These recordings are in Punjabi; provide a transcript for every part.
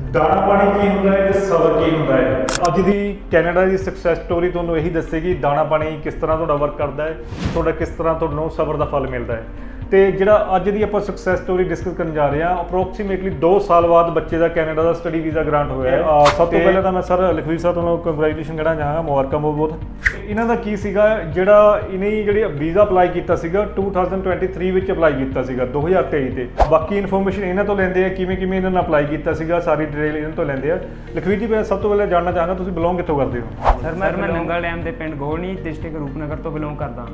ਦਾਣਾ ਪਾਣੀ ਕੀ ਹੁੰਦਾ ਹੈ ਤੇ ਸਬਰ ਕੀ ਹੁੰਦਾ ਹੈ? ਅੱਜ ਦੀ ਕੈਨੇਡਾ ਦੀ ਸਕਸੈਸ ਸਟੋਰੀ ਤੁਹਾਨੂੰ ਇਹੀ ਦੱਸੇਗੀ, ਦਾਣਾ ਪਾਣੀ ਕਿਸ ਤਰ੍ਹਾਂ ਤੁਹਾਡਾ ਵਰਕ ਕਰਦਾ ਹੈ, ਤੁਹਾਡਾ ਕਿਸ ਤਰ੍ਹਾਂ ਤੁਹਾਨੂੰ ਸਬਰ ਦਾ ਫਲ ਮਿਲਦਾ ਹੈ। ਤੇ ਜਿਹੜਾ ਅੱਜ ਦੀ ਆਪਾਂ ਸਕਸੈਸ ਸਟੋਰੀ ਡਿਸਕਸ ਕਰਨ ਜਾ ਰਹੇ ਹਾਂ ਅਪਰੋਕਸੀਮੇਟਲੀ 2 ਸਾਲ ਬਾਅਦ ਬੱਚੇ ਦਾ ਕੈਨੇਡਾ ਦਾ ਸਟੱਡੀ ਵੀਜ਼ਾ ਗ੍ਰਾਂਟ ਹੋਇਆ ਹੈ। ਸਭ ਤੋਂ ਪਹਿਲਾਂ ਤਾਂ ਮੈਂ ਸਰ ਲਖਵੀਰ ਸਾਹਿਬ ਤੁਹਾਨੂੰ ਕੰਗ੍ਰੈਚੁਲੇਸ਼ਨ ਕਹਿਣਾ ਚਾਹਾਂਗਾ ਮੁਬਾਰਕਾਂ ਬਹੁਤ ਬਹੁਤ। ਇਹਨਾਂ ਦਾ ਕੀ ਸੀਗਾ ਜਿਹੜਾ ਇਹਨੇ ਜਿਹੜੀ ਵੀਜ਼ਾ ਅਪਲਾਈ ਕੀਤਾ ਸੀਗਾ 2023 ਵਿੱਚ ਅਪਲਾਈ ਕੀਤਾ ਸੀਗਾ 2023 ਤੇ। ਬਾਕੀ ਇਨਫੋਰਮੇਸ਼ਨ ਇਹਨਾਂ ਤੋਂ ਲੈਂਦੇ ਆ ਕਿਵੇਂ ਕਿਵੇਂ ਇਹਨਾਂ ਨੇ ਅਪਲਾਈ ਕੀਤਾ ਸੀਗਾ ਸਾਰੀ ਡਿਟੇਲ ਇਹਨਾਂ ਤੋਂ ਲੈਂਦੇ ਆ। ਲਖਵੀਰ ਜੀ ਮੈਂ ਸਭ ਤੋਂ ਪਹਿਲਾਂ ਜਾਣਨਾ ਚਾਹਾਂਗਾ ਤੁਸੀਂ ਬਿਲੋਂਗ ਕਿੱਥੋਂ ਕਰਦੇ ਹੋ? ਸਰ ਮੈਂ ਨੰਗਲ ਡੈਮ ਦੇ ਪਿੰਡ ਗੋਲਨੀ ਡਿਸਟ੍ਰਿਕਟ ਰੂਪਨਗਰ ਤੋਂ ਬਿਲੋਂਗ ਕਰਦਾ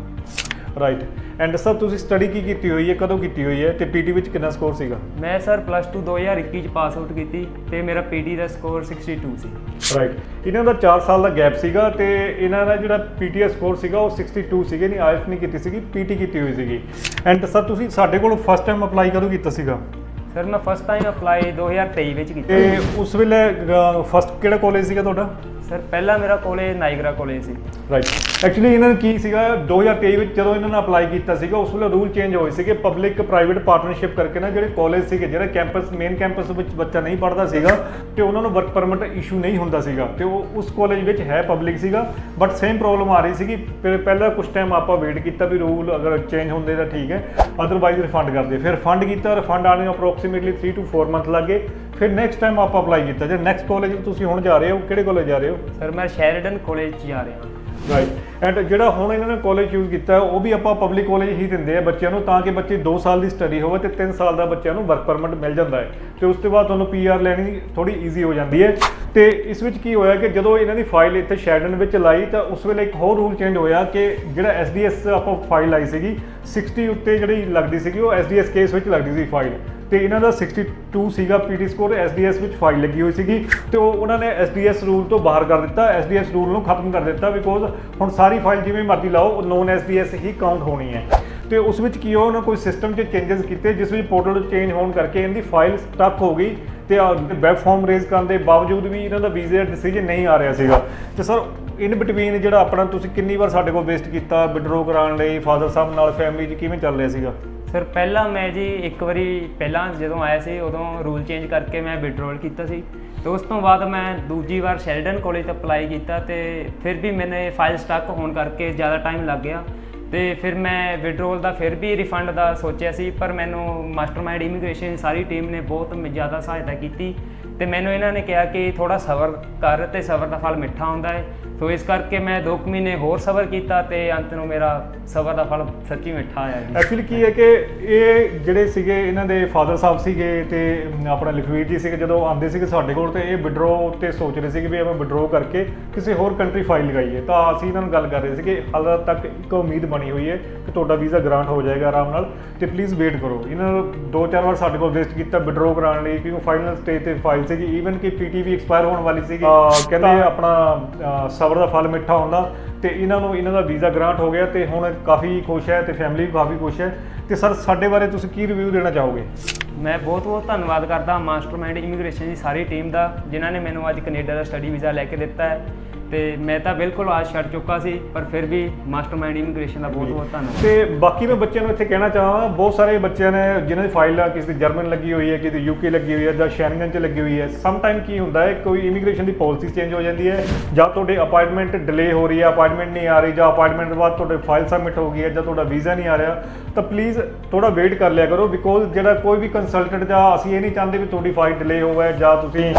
ਰਾਈਟ ਐਂਡ ਸਰ ਤੁਸੀਂ ਸਟੱਡੀ ਕੀ ਕੀਤੀ ਹੋਈ ਹੈ? ਕਦੋਂ ਕੀਤੀ ਹੋਈ ਹੈ? ਤੇ ਪੀਟੀ ਵਿੱਚ ਕਿੰਨਾ ਸਕੋਰ ਸੀਗਾ? ਮੈਂ ਸਰ ਪਲੱਸ 2 2021 ਚ ਪਾਸ ਆਊਟ ਕੀਤੀ ਤੇ ਮੇਰਾ ਪੀਟੀ ਦਾ ਸਕੋਰ 62 ਸੀ। ਰਾਈਟ ਇਹਨਾਂ ਦਾ 4 ਸਾਲ ਦਾ ਗੈਪ ਸੀਗਾ ਤੇ ਇਹਨਾਂ ਦਾ ਜਿਹੜਾ ਪੀਟੀਐਸ ਸਕੋਰ ਸੀਗਾ ਉਹ 62 ਸੀਗੇ ਨਹੀਂ ਆਇਲਸ ਨਹੀਂ ਕੀਤੀ ਸੀਗੀ ਪੀਟੀ ਕੀਤੀ ਹੋਈ ਸੀਗੀ। ਐਂਡ ਸਰ ਤੁਸੀਂ ਸਾਡੇ ਕੋਲ ਫਸਟ ਟਾਈਮ ਅਪਲਾਈ ਕਦੋਂ ਕੀਤਾ ਸੀਗਾ? ਸਰ ਮੈਂ ਫਸਟ ਟਾਈਮ ਅਪਲਾਈ 2023 ਵਿੱਚ ਕੀਤਾ। ਤੇ ਉਸ ਵੇਲੇ ਫਸਟ ਕਿਹੜਾ ਕਾਲਜ ਸੀਗਾ ਤੁਹਾਡਾ? ਸਰ ਪਹਿਲਾ ਮੇਰਾ ਕਾਲਜ ਨਾਈਗਰਾ ਕਾਲਜ ਸੀ। ਰਾਈਟ ਐਕਚੁਅਲੀ ਇਹਨਾਂ ਨੂੰ ਕੀ ਸੀਗਾ 2023 ਵਿੱਚ ਜਦੋਂ ਇਹਨਾਂ ਨੇ ਅਪਲਾਈ ਕੀਤਾ ਸੀਗਾ, ਉਸ ਵੇਲੇ ਰੂਲ ਚੇਂਜ ਹੋਏ ਸੀਗੇ ਪਬਲਿਕ ਪ੍ਰਾਈਵੇਟ ਪਾਰਟਨਰਸ਼ਿਪ ਕਰਕੇ ਨਾ ਜਿਹੜੇ ਕਾਲਜ ਸੀਗੇ, ਜਿਹੜਾ ਕੈਂਪਸ ਮੇਨ ਕੈਂਪਸ ਵਿੱਚ ਬੱਚਾ ਨਹੀਂ ਪੜ੍ਹਦਾ ਸੀਗਾ, ਤੇ ਉਹਨਾਂ ਨੂੰ ਵਰਕ ਪਰਮਿਟ ਇਸ਼ੂ ਨਹੀਂ ਹੁੰਦਾ ਸੀਗਾ, ਤੇ ਉਹ ਉਸ ਕਾਲਜ ਵਿੱਚ ਹੈ ਪਬਲਿਕ ਸੀਗਾ ਬਟ ਸੇਮ ਪ੍ਰੋਬਲਮ ਆ ਰਹੀ ਸੀਗੀ, ਫਿਰ ਪਹਿਲਾਂ ਕੁਝ ਟਾਈਮ ਆਪਾਂ ਵੇਟ ਕੀਤਾ ਵੀ ਰੂਲ ਅਗਰ ਚੇਂਜ ਹੁੰਦੇ ਤਾਂ ਠੀਕ ਹੈ ਅਦਰਵਾਈਜ਼ ਰਿਫੰਡ ਕਰਦੇ ਫਿਰ ਫੰਡ ਕੀਤਾ ਰਿਫੰਡ ਆਣੇ ਨੂੰ ਅਪਰੋਕਸੀਮੇਟਲੀ 3 ਟੂ 4 ਮੰਥ ਲੱਗੇ ਫਿਰ ਨੈਕਸਟ ਟਾਈਮ ਆਪਾਂ ਅਪਲਾਈ ਕੀਤਾ, ਜੇ ਨੈਕਸਟ ਕਾਲਜ ਤੁਸੀਂ ਹੁਣ ਜਾ ਰਹੇ ਹੋ, ਕਿਹੜੇ ਕਾਲਜ ਜਾ ਰਹੇ ਹੋ? ਸਰ ਮੈਂ ਸ਼ੈਰਡਨ ਕਾਲਜ ਚ ਜਾ ਰਿਹਾ ਰਾਈਟ ਐਂਡ ਜਿਹੜਾ ਹੁਣ ਇਹਨਾਂ ਨੇ ਕਾਲਜ ਚੂਜ਼ ਕੀਤਾ ਉਹ ਵੀ ਆਪਾਂ ਪਬਲਿਕ ਕਾਲਜ ਹੀ ਦਿੰਦੇ ਆ ਬੱਚਿਆਂ ਨੂੰ, ਤਾਂ ਕਿ ਬੱਚੇ 2 ਸਾਲ ਦੀ ਸਟੱਡੀ ਹੋਵੇ ਤੇ 3 ਸਾਲ ਦਾ ਬੱਚਿਆਂ ਨੂੰ ਵਰਕ ਪਰਮਿਟ ਮਿਲ ਜਾਂਦਾ ਹੈ। ਤੇ ਉਸ ਤੋਂ ਬਾਅਦ ਤੁਹਾਨੂੰ ਪੀਆਰ ਲੈਣੀ ਥੋੜੀ ਈਜ਼ੀ ਹੋ ਜਾਂਦੀ ਹੈ। ਤੇ ਇਸ ਵਿੱਚ ਕੀ ਹੋਇਆ ਕਿ ਜਦੋਂ ਇਹਨਾਂ ਦੀ ਫਾਈਲ ਇੱਥੇ ਸ਼ੈਡਨ ਵਿੱਚ ਲਾਈ, ਤਾਂ ਉਸ ਵੇਲੇ ਇੱਕ ਹੋਰ ਰੂਲ ਚੇਂਜ ਹੋਇਆ ਕਿ ਜਿਹੜਾ ਐਸਡੀਐਸ ਆਪਾਂ ਫਾਈਲ ਲਾਈ ਸੀਗੀ 60 ਉੱਤੇ ਜਿਹੜੀ ਲੱਗਦੀ ਸੀਗੀ, ਉਹ ਐਸਡੀਐਸ ਕੇਸ ਵਿੱਚ ਲੱਗਦੀ ਸੀ ਫਾਈਲ ਤੇ ਇਹਨਾਂ ਦਾ 62 ਸੀਗਾ ਪੀਟੀ ਸਕੋਰ ਐਸਡੀਐਸ ਵਿੱਚ ਫਾਈਲ ਲੱਗੀ ਹੋਈ ਸੀਗੀ ਤੇ ਉਹ ਉਹਨਾਂ ਨੇ ਐਸਡੀਐਸ ਰੂਲ ਤੋਂ ਬਾਹਰ ਕਰ ਦਿੱਤਾ ਐਸਡੀਐਸ ਰੂਲ ਨੂੰ ਖਤਮ ਕਰ ਦਿੱਤਾ ਬਿਕੋਜ਼ ਹੁਣ ਸਾਰੀ ਫਾਈਲ ਜਿਵੇਂ ਮਰਜ਼ੀ ਲਾਓ ਉਹ ਨੋਨ ਐਸਡੀਐਸ ਹੀ ਕਾਊਂਟ ਹੋਣੀ ਹੈ। ਤੇ ਉਸ ਵਿੱਚ ਕੀ ਹੋਇਆ, ਉਹਨਾਂ ਕੋਈ ਸਿਸਟਮ 'ਚ ਚੇਂਜਸ ਕੀਤੇ, ਜਿਸ ਵਿੱਚ ਪੋਰਟਲ ਚੇਂਜ ਹੋਣ ਕਰਕੇ ਇਹਦੀ ਫਾਈਲ ਸਟਕ ਹੋ ਗਈ ਤੇ ਵੈਬ ਫਾਰਮ ਰੇਜ਼ ਕਰਨ ਦੇ ਬਾਵਜੂਦ ਵੀ ਇਹਨਾਂ ਦਾ ਵੀਜ਼ਾ ਡਿਸੀਜਨ ਨਹੀਂ ਆ ਰਿਹਾ ਸੀਗਾ। ਤੇ ਸਰ ਇਨ ਬਿਟਵੀਨ ਜਿਹੜਾ ਆਪਣਾ ਤੁਸੀਂ ਕਿੰਨੀ ਵਾਰ ਸਾਡੇ ਕੋਲ ਵੇਸਟ ਕੀਤਾ ਵਿਡਰੋ ਕਰਾਉਣ ਲਈ ਫਾਦਰ ਸਾਹਿਬ ਨਾਲ ਫੈਮਿਲੀ 'ਚ ਕਿਵੇਂ ਚੱਲ ਰਿਹਾ ਸੀਗਾ? ਸਰ ਪਹਿਲਾਂ ਮੈਂ ਜੀ ਇੱਕ ਵਾਰੀ ਪਹਿਲਾਂ ਜਦੋਂ ਆਇਆ ਸੀ, ਉਦੋਂ ਰੂਲ ਚੇਂਜ ਕਰਕੇ ਮੈਂ ਵਿਡਰੋਲ ਕੀਤਾ ਸੀ। ਤੇ ਉਸ ਤੋਂ ਬਾਅਦ ਮੈਂ ਦੂਜੀ ਵਾਰ ਸ਼ੈਲਡਨ ਕਾਲਜ ਤੇ ਅਪਲਾਈ ਕੀਤਾ ਤੇ ਫਿਰ ਵੀ ਮੈਨੇ ਫਾਈਲ ਸਟਕ ਹੋਣ ਕਰਕੇ ਜ਼ਿਆਦਾ ਟਾਈਮ ਲੱਗ ਗਿਆ। ਤੇ ਫਿਰ ਮੈਂ ਵਿਡਰੋਲ ਦਾ ਫਿਰ ਵੀ ਰਿਫੰਡ ਦਾ ਸੋਚਿਆ ਸੀ, ਪਰ ਮੈਨੂੰ ਮਾਸਟਰਮਾਈਂਡ ਇਮੀਗ੍ਰੇਸ਼ਨ ਸਾਰੀ ਟੀਮ ਨੇ ਬਹੁਤ ਮ- ਜ਼ਿਆਦਾ ਸਹਾਇਤਾ ਕੀਤੀ ਤੇ ਮੈਨੂੰ ਇਹਨਾਂ ਨੇ ਕਿਹਾ ਕਿ ਥੋੜਾ ਸਬਰ ਕਰ ਤੇ ਸਬਰ ਦਾ ਫਲ ਮਿੱਠਾ ਹੁੰਦਾ ਹੈ। ਸੋ ਇਸ ਕਰਕੇ ਮੈਂ 2 ਮਹੀਨੇ ਹੋਰ ਸਬਰ ਕੀਤਾ ਤੇ ਅੰਤ ਨੂੰ ਮੇਰਾ ਸਬਰ ਦਾ ਫਲ ਸੱਚੀ ਮਿੱਠਾ ਆਇਆ ਜੀ। ਐਕਚੁਅਲੀ ਕੀ ਹੈ ਕਿ ਇਹ ਜਿਹੜੇ ਸੀਗੇ, ਇਹਨਾਂ ਦੇ ਫਾਦਰ ਸਾਹਿਬ ਸੀਗੇ ਤੇ ਆਪਣਾ ਲਖਵੀਰ ਜੀ ਸੀਗੇ, ਜਦੋਂ ਆਉਂਦੇ ਸੀਗੇ ਸਾਡੇ ਕੋਲ ਤੇ ਇਹ ਵਿਡਰੋ ਤੇ ਸੋਚ ਰਹੇ ਸੀਗੇ ਵੀ ਆਪਾਂ ਵਿਡਰੋ ਕਰਕੇ ਕਿਸੇ ਹੋਰ ਕੰਟਰੀ ਫਾਈਲ ਲਗਾਈਏ। ਤਾਂ ਅਸੀਂ ਇਹਨਾਂ ਨੂੰ ਗੱਲ ਕਰ ਰਹੇ ਸੀਗੇ, ਹਾਲੇ ਤੱਕ ਇੱਕ ਉਮੀਦ ਬਣੀ ਹੋਈ ਹੈ ਕਿ ਤੁਹਾਡਾ ਵੀਜ਼ਾ ਗ੍ਰਾਂਟ ਹੋ ਜਾਏਗਾ ਆਰਾਮ ਨਾਲ ਤੇ ਪਲੀਜ਼ ਵੇਟ ਕਰੋ। ਇਹਨਾਂ ਨੂੰ ਦੋ ਚਾਰ ਵਾਰ ਸਾਡੇ ਕੋਲ ਵੇਸਟ ਕੀਤਾ ਵਿਡਰੋ ਕਰਾਉਣ ਲਈ ਕਿਉਂਕਿ ਫਾਈਨਲ ਸਟੇਜ ਤੇ ਫਾਈਲ ਸੀਗੀ ਈਵਨ ਕਿ ਪੀਟੀ ਵੀ ਐਕਸਪਾਇਰ ਹੋਣ ਵਾਲੀ ਸੀਗੀ ਕਹਿੰਦੇ ਆਪਣਾ ਸਬਰ ਦਾ ਫਲ ਮਿੱਠਾ ਹੁੰਦਾ ਤੇ ਇਹਨਾਂ ਨੂੰ ਇਹਨਾਂ ਦਾ ਵੀਜ਼ਾ ਗ੍ਰਾਂਟ ਹੋ ਗਿਆ ਤੇ ਹੁਣ ਕਾਫੀ ਖੁਸ਼ ਹੈ ਤੇ ਫੈਮਿਲੀ ਵੀ ਕਾਫੀ ਖੁਸ਼ ਹੈ। ਤੇ ਸਰ ਸਾਡੇ ਬਾਰੇ ਤੁਸੀਂ ਕੀ ਰਿਵਿਊ ਦੇਣਾ ਚਾਹੋਗੇ? ਮੈਂ ਬਹੁਤ ਬਹੁਤ ਧੰਨਵਾਦ ਕਰਦਾ ਮਾਸਟਰਮਾਈਂਡ ਇਮੀਗ੍ਰੇਸ਼ਨ ਦੀ ਸਾਰੀ ਟੀਮ ਦਾ ਜਿਨ੍ਹਾਂ ਨੇ ਮੈਨੂੰ ਅੱਜ ਕੈਨੇਡਾ ਦਾ ਸਟੱਡੀ ਵੀਜ਼ਾ ਲੈ ਕੇ ਦਿੱਤਾ ਹੈ। ਤੇ ਮੈਂ ਤਾਂ ਬਿਲਕੁਲ ਆਸ ਛੱਡ ਚੁੱਕਾ ਸੀ, ਪਰ ਫਿਰ ਵੀ ਮਾਸਟਰਮਾਈਂਡ ਇਮੀਗ੍ਰੇਸ਼ਨ ਦਾ ਬਹੁਤ ਬਹੁਤ ਧੰਨਵਾਦ। ਤੇ ਬਾਕੀ ਮੈਂ ਬੱਚਿਆਂ ਨੂੰ ਇੱਥੇ ਕਹਿਣਾ ਚਾਹਾਂਗਾ, ਬਹੁਤ ਸਾਰੇ ਬੱਚਿਆਂ ਨੇ ਜਿਨ੍ਹਾਂ ਦੀ ਫਾਈਲ ਆ, ਕਿਸੇ ਦੀ ਜਰਮਨ ਲੱਗੀ ਹੋਈ ਹੈ, ਕਿਸੇ ਦੀ ਯੂਕੇ ਲੱਗੀ ਹੋਈ ਹੈ ਜਾਂ ਸ਼ੈਨਗਨ 'ਚ ਲੱਗੀ ਹੋਈ ਹੈ ਸਮ ਟਾਈਮ ਕੀ ਹੁੰਦਾ ਹੈ, ਕੋਈ ਇਮੀਗ੍ਰੇਸ਼ਨ ਦੀ ਪਾਲਿਸੀ ਚੇਂਜ ਹੋ ਜਾਂਦੀ ਹੈ, ਜਾਂ ਤੁਹਾਡੇ ਅਪਾਇੰਟਮੈਂਟ ਡਿਲੇ ਹੋ ਰਹੀ ਹੈ ਅਪਾਇੰਟਮੈਂਟ ਨਹੀਂ ਆ ਰਹੀ, ਜਾਂ ਅਪਾਇੰਟਮੈਂਟ ਤੋਂ ਬਾਅਦ ਤੁਹਾਡੇ ਫਾਈਲ ਸਬਮਿਟ ਹੋ ਗਈ ਹੈ, ਜਾਂ ਤੁਹਾਡਾ ਵੀਜ਼ਾ ਨਹੀਂ ਆ ਰਿਹਾ, ਤਾਂ ਪਲੀਜ਼ ਥੋੜਾ ਵੇਟ ਕਰ ਲਿਆ ਕਰੋ ਬਿਕੋਜ਼ ਜਿਹੜਾ ਕੋਈ ਵੀ ਕੰਸਲਟੈਂਟ ਜਾਂ ਅਸੀਂ ਇਹ ਨਹੀਂ ਚਾਹੁੰਦੇ ਵੀ ਤੁਹਾਡੀ ਫਾਈਲ ਡਿਲੇ ਹੋਵੇ ਜਾਂ ਤੁਸੀਂ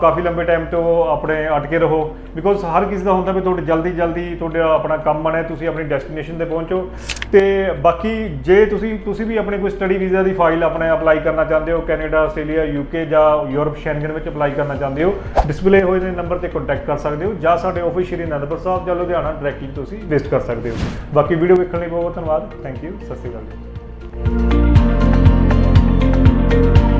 ਕਾਫੀ ਲੰਬੇ ਟਾਈਮ ਤੋਂ ਆਪਣੇ ਅਟਕੇ ਰਹੋ। ਬਿਕੋਜ਼ ਹਰ ਕਿਸੇ ਦਾ ਹੁੰਦਾ ਵੀ ਤੁਹਾਡੇ ਜਲਦੀ ਜਲਦੀ ਤੁਹਾਡਾ ਆਪਣਾ ਕੰਮ ਬਣੇ, ਤੁਸੀਂ ਆਪਣੀ ਡੈਸਟੀਨੇਸ਼ਨ ਤੇ ਪਹੁੰਚੋ। ਤੇ ਬਾਕੀ ਜੇ ਤੁਸੀਂ ਤੁਸੀਂ ਵੀ ਆਪਣੇ ਕੋਈ ਸਟੱਡੀ ਵੀਜ਼ਾ ਦੀ ਫਾਈਲ ਆਪਣੇ ਅਪਲਾਈ ਕਰਨਾ ਚਾਹੁੰਦੇ ਹੋ ਕੈਨੇਡਾ ਆਸਟ੍ਰੇਲੀਆ ਯੂਕੇ ਜਾਂ ਯੂਰਪ ਸ਼ੈਂਗਨ ਵਿੱਚ ਅਪਲਾਈ ਕਰਨਾ ਚਾਹੁੰਦੇ ਹੋ ਡਿਸਪਲੇ ਹੋਏ ਦੇ ਨੰਬਰ ਤੇ ਕੰਟੈਕਟ ਕਰ ਸਕਦੇ ਹੋ, ਜਾਂ ਸਾਡੇ ਆਫਿਸ ਸ਼੍ਰੀ ਅਨੰਦਪੁਰ ਸਾਹਿਬ ਜਾਂ ਲੁਧਿਆਣਾ ਡਾਇਰੈਕਟਲੀ ਤੁਸੀਂ ਵਿਜ਼ਿਟ ਕਰ ਸਕਦੇ ਹੋ। ਬਾਕੀ ਵੀਡੀਓ ਵੇਖਣ ਲਈ ਬਹੁਤ ਬਹੁਤ ਧੰਨਵਾਦ। ਥੈਂਕ ਯੂ ਸਤਿ ਸ਼੍ਰੀ ਅਕਾਲ। ਜੀ